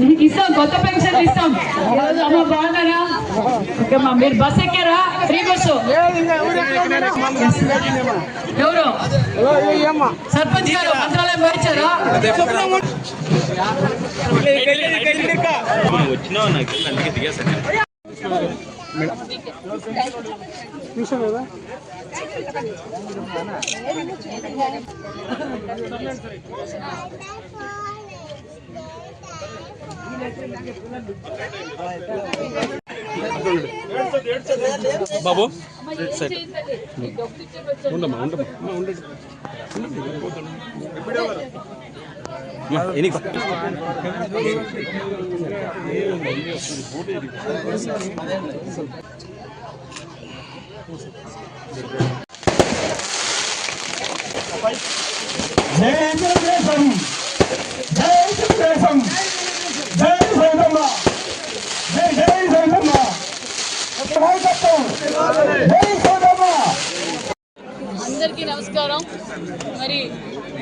నీకు ఇస్తాం కొత్త పెన్షన్ ఇస్తాం. ఈరోజు అమ్మ బాగున్నారా? ఓకే అమ్మా మీరు బస్ ఎక్కారా? Free bus? ఎవరు? సర్పంచ్ గారు మంత్రాలయం పోయించారా వచ్చినావు నాకు అందుకే దిగేసాను బాబు సరే. ఉండమ్మా ఉండమ్మా. ఉండండి ఎనికి తెలుగుదేశం జై సైతమ్మ. జై జై సైతమ్మ. జై సైతమ్మ. అందరికీ నమస్కారం. మరి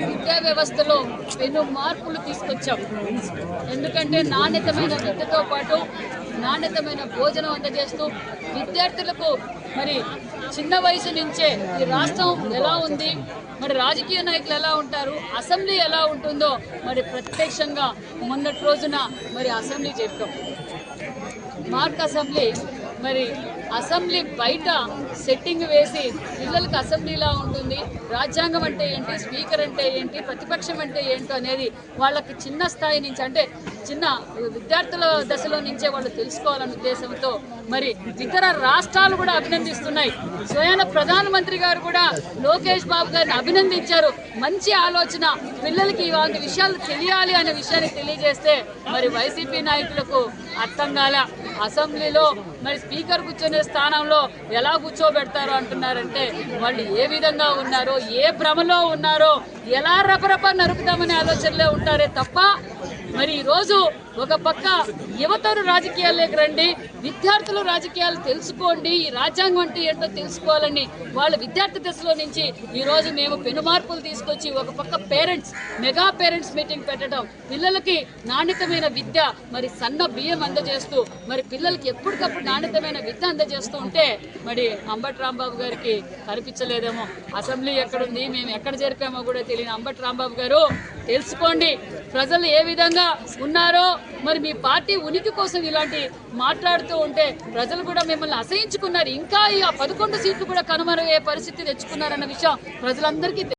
విద్యా వ్యవస్థలో ఎన్నో మార్పులు తీసుకొచ్చాం. ఎందుకంటే నాణ్యతమైన విద్యతో పాటు నాణ్యతమైన భోజనం అందజేస్తూ విద్యార్థులకు మరి చిన్న వయసు నుంచే ఈ రాష్ట్రం ఎలా ఉంది? మరి రాజకీయ నాయకులు ఎలా ఉంటారు? అసెంబ్లీ ఎలా ఉంటుందో మరి ప్రత్యక్షంగా మొన్నటి రోజున మరి అసెంబ్లీ చెప్పాం మార్క్ అసెంబ్లీ మరి అసెంబ్లీ బయట సెట్టింగ్ వేసి పిల్లలకు అసెంబ్లీలా ఉంటుంది. రాజ్యాంగం అంటే ఏంటి? స్పీకర్ అంటే ఏంటి? ప్రతిపక్షం అంటే ఏంటో అనేది వాళ్ళకి చిన్న స్థాయి నుంచి అంటే చిన్న విద్యార్థుల దశలో నుంచే వాళ్ళు తెలుసుకోవాలనే ఉద్దేశంతో మరి ఇతర రాష్ట్రాలు కూడా అభినందిస్తున్నాయి. స్వయాన ప్రధానమంత్రి గారు కూడా లోకేష్ బాబు గారిని అభినందించారు. మంచి ఆలోచన. పిల్లలకి ఇలాంటి విషయాలు తెలియాలి అనే విషయాన్ని తెలియజేస్తే మరి వైసీపీ నాయకులకు అర్థం కాల. అసెంబ్లీలో మరి స్పీకర్ కూర్చొని స్థానంలో ఎలా కూర్చోబెడతారో అంటున్నారంటే వాళ్ళు ఏ విధంగా ఉన్నారో ఏ భ్రమలో ఉన్నారో ఎలా రపరప నరుకుదామనే ఆలోచనలే ఉంటారే తప్ప మరి ఈరోజు ఒక పక్క యువతరు రాజకీయాల్లోకి రండి విద్యార్థులు రాజకీయాలు తెలుసుకోండి ఈ రాజ్యాంగం అంటే ఏంటో తెలుసుకోవాలని వాళ్ళ విద్యార్థి దశలో నుంచి ఈరోజు మేము పెను మార్పులు తీసుకొచ్చి ఒక పక్క పేరెంట్స్ మెగా పేరెంట్స్ మీటింగ్ పెట్టడం పిల్లలకి నాణ్యతమైన విద్య మరి సన్న బియ్యం అందజేస్తూ మరి పిల్లలకి ఎప్పటికప్పుడు నాణ్యతమైన విద్య అందజేస్తూ ఉంటే మరి అంబటి రాంబాబు గారికి కనిపించలేదేమో. అసెంబ్లీ ఎక్కడుంది మేము ఎక్కడ జరిపామో కూడా తెలియని అంబటి రాంబాబు గారు తెలుసుకోండి. ప్రజలు ఏ విధంగా ఉన్నారో మరి మీ పార్టీ ఉనికి కోసం ఇలాంటి మాట్లాడుతూ ఉంటే ప్రజలు కూడా మిమ్మల్ని అసహించుకున్నారు. ఇంకా ఈ పదకొండు సీట్లు కూడా కనుమరుగయ్యే పరిస్థితి తెచ్చుకున్నారన్న విషయం ప్రజలందరికీ